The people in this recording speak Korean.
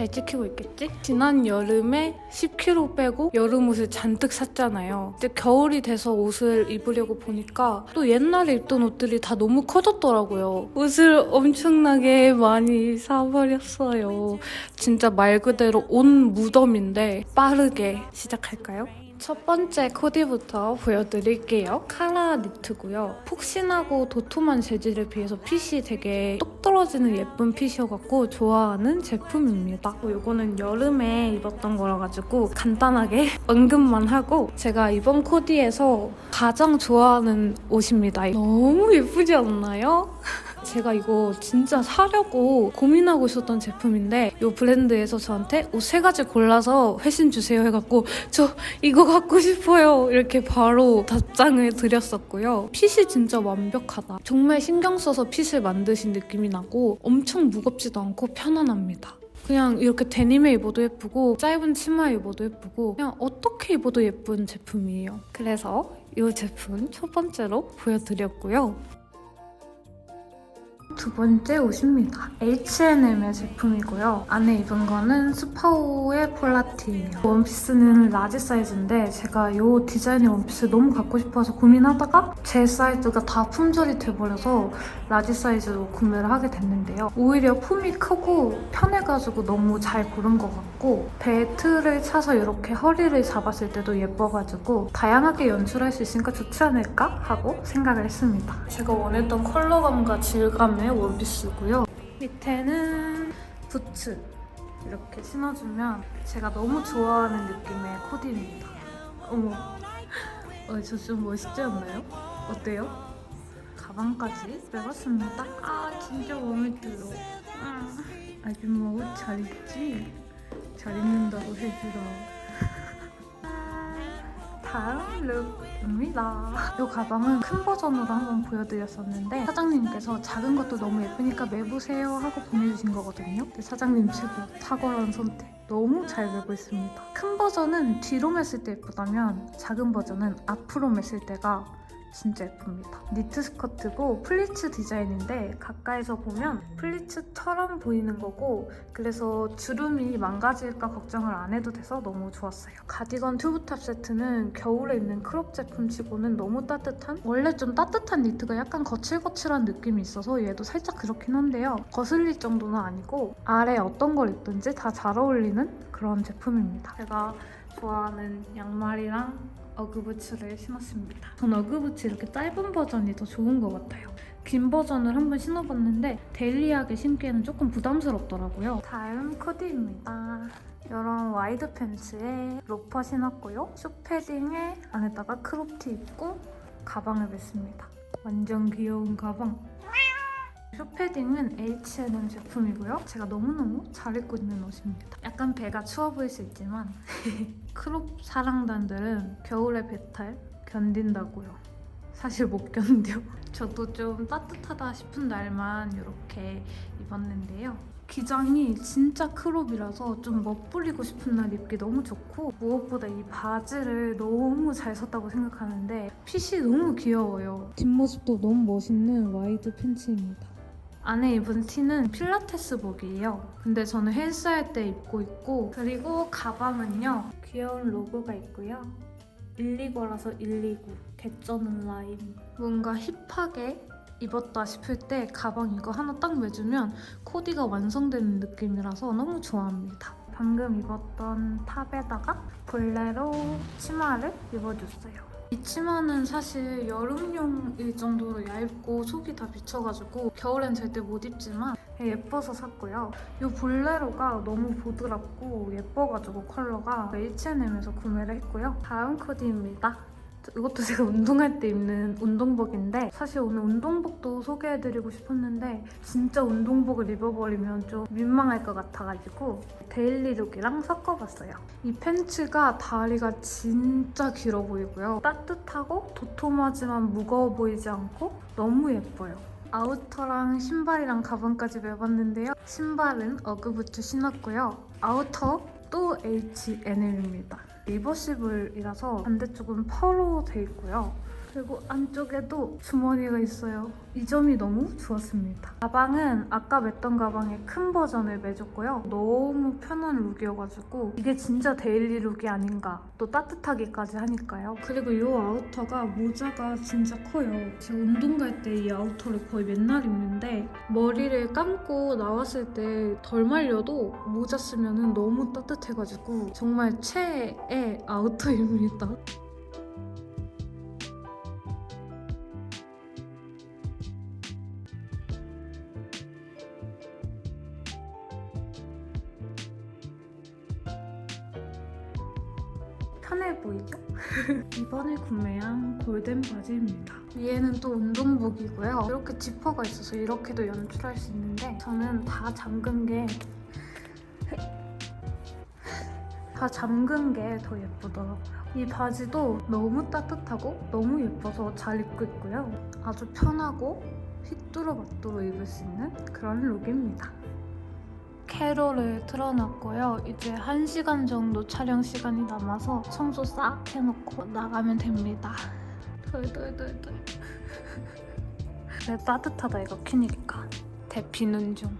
잘 지키고 있겠지? 지난 여름에 10kg 빼고 여름 옷을 잔뜩 샀잖아요. 이제 겨울이 돼서 옷을 입으려고 보니까 또 옛날에 입던 옷들이 다 너무 커졌더라고요. 옷을 엄청나게 많이 사버렸어요. 진짜 말 그대로 옷 무덤인데 빠르게 시작할까요? 첫 번째 코디부터 보여드릴게요. 카라 니트고요. 푹신하고 도톰한 재질에 비해서 핏이 되게 똑 떨어지는 예쁜 핏이어갖고 좋아하는 제품입니다. 이거는 여름에 입었던 거라 가지고 간단하게 언급만 하고 제가 이번 코디에서 가장 좋아하는 옷입니다. 너무 예쁘지 않나요? 제가 이거 진짜 사려고 고민하고 있었던 제품인데 이 브랜드에서 저한테 옷 세 가지 골라서 회신 주세요. 해갖고 저 이거 갖고 싶어요. 이렇게 바로 답장을 드렸었고요. 핏이 진짜 완벽하다. 정말 신경 써서 핏을 만드신 느낌이 나고 엄청 무겁지도 않고 편안합니다. 그냥 이렇게 데님에 입어도 예쁘고 짧은 치마에 입어도 예쁘고 그냥 어떻게 입어도 예쁜 제품이에요. 그래서 이 제품 첫 번째로 보여드렸고요 두 번째 옷입니다. H&M의 제품이고요. 안에 입은 거는 스파오의 폴라티예요. 원피스는 라지 사이즈인데 제가 이 디자인의 원피스 너무 갖고 싶어서 고민하다가 제 사이즈가 다 품절이 돼버려서 라지 사이즈로 구매를 하게 됐는데요. 오히려 품이 크고 편해가지고 너무 잘 고른 것 같고 벨트를 차서 이렇게 허리를 잡았을 때도 예뻐가지고 다양하게 연출할 수 있으니까 좋지 않을까 하고 생각을 했습니다. 제가 원했던 컬러감과 질감 의 원피스고요. 밑에는 부츠 이렇게 신어주면 제가 너무 좋아하는 느낌의 코디입니다. 어머, 어, 저 좀 멋있지 않나요? 어때요? 가방까지 빼봤습니다. 아 진짜 마음에 들어. 아, 아줌마 옷 잘 입지? 잘 입는다고 해주라. 다음 룩입니다. 이 가방은 큰 버전으로 한번 보여드렸었는데 사장님께서 작은 것도 너무 예쁘니까 매보세요 하고 보내주신 거거든요. 사장님 최고 탁월한 선택. 너무 잘 메고 있습니다. 큰 버전은 뒤로 맸을 때 예쁘다면 작은 버전은 앞으로 맸을 때가 진짜 예쁩니다. 니트 스커트고 플리츠 디자인인데 가까이서 보면 플리츠처럼 보이는 거고 그래서 주름이 망가질까 걱정을 안 해도 돼서 너무 좋았어요. 가디건 튜브탑 세트는 겨울에 입는 크롭 제품치고는 너무 따뜻한 원래 좀 따뜻한 니트가 약간 거칠거칠한 느낌이 있어서 얘도 살짝 그렇긴 한데요. 거슬릴 정도는 아니고 아래 어떤 걸 입든지 다 잘 어울리는 그런 제품입니다. 제가 좋아하는 양말이랑 어그부츠를 신었습니다. 전 어그부츠 이렇게 짧은 버전이 더 좋은 것 같아요. 긴 버전을 한번 신어봤는데 데일리하게 신기에는 조금 부담스럽더라고요. 다음 코디입니다. 이런 와이드 팬츠에 로퍼 신었고요. 숏패딩에 안에다가 크롭티 입고 가방을 맸습니다. 완전 귀여운 가방. 숏패딩은 H&M 제품이고요. 제가 너무너무 잘 입고 있는 옷입니다. 약간 배가 추워 보일 수 있지만 크롭 사랑단들은 겨울의 배탈 견딘다고요. 사실 못 견뎌. 저도 좀 따뜻하다 싶은 날만 이렇게 입었는데요. 기장이 진짜 크롭이라서 좀 멋부리고 싶은 날 입기 너무 좋고 무엇보다 이 바지를 너무 잘 샀다고 생각하는데 핏이 너무 귀여워요. 뒷모습도 너무 멋있는 와이드 팬츠입니다. 안에 입은 티는 필라테스복이에요. 근데 저는 헬스할 때 입고 있고 그리고 가방은요. 귀여운 로고가 있고요. 129라서 129 개쩌는 라인 뭔가 힙하게 입었다 싶을 때 가방 이거 하나 딱 매주면 코디가 완성되는 느낌이라서 너무 좋아합니다. 방금 입었던 탑에다가 볼레로 치마를 입어줬어요. 이 치마는 사실 여름용일 정도로 얇고 속이 다 비쳐가지고 겨울엔 절대 못 입지만 예뻐서 샀고요. 이 볼레로가 너무 보드랍고 예뻐가지고 컬러가 H&M에서 구매를 했고요. 다음 코디입니다. 이것도 제가 운동할 때 입는 운동복인데 사실 오늘 운동복도 소개해드리고 싶었는데 진짜 운동복을 입어버리면 좀 민망할 것 같아가지고 데일리룩이랑 섞어봤어요. 이 팬츠가 다리가 진짜 길어 보이고요. 따뜻하고 도톰하지만 무거워 보이지 않고 너무 예뻐요. 아우터랑 신발이랑 가방까지 매봤는데요. 신발은 어그부츠 신었고요. 아우터 또 H&M입니다. 리버시블이라서 반대쪽은 펄로 돼 있고요. 그리고 안쪽에도 주머니가 있어요. 이 점이 너무 좋았습니다. 가방은 아까 맸던 가방의 큰 버전을 매줬고요. 너무 편한 룩이어가지고 이게 진짜 데일리 룩이 아닌가. 또 따뜻하기까지 하니까요. 그리고 이 아우터가 모자가 진짜 커요. 제가 운동 갈 때 이 아우터를 거의 맨날 입는데 머리를 감고 나왔을 때 덜 말려도 모자 쓰면 너무 따뜻해가지고 정말 최애 아우터입니다. 편해 보이죠? 이번에 구매한 골덴 바지입니다. 위에는 또 운동복이고요. 이렇게 지퍼가 있어서 이렇게도 연출할 수 있는데 저는 다 잠근 게 다 잠근 게 더 예쁘더라고요. 이 바지도 너무 따뜻하고 너무 예뻐서 잘 입고 있고요. 아주 편하고 휘뚜루마뚜루 입을 수 있는 그런 룩입니다. 캐롤을 틀어놨고요. 이제 1시간 정도 촬영 시간이 남아서 청소 싹 해놓고 나가면 됩니다. 덜덜덜덜. 그래 따뜻하다 이거 큐니까. 대피는 중.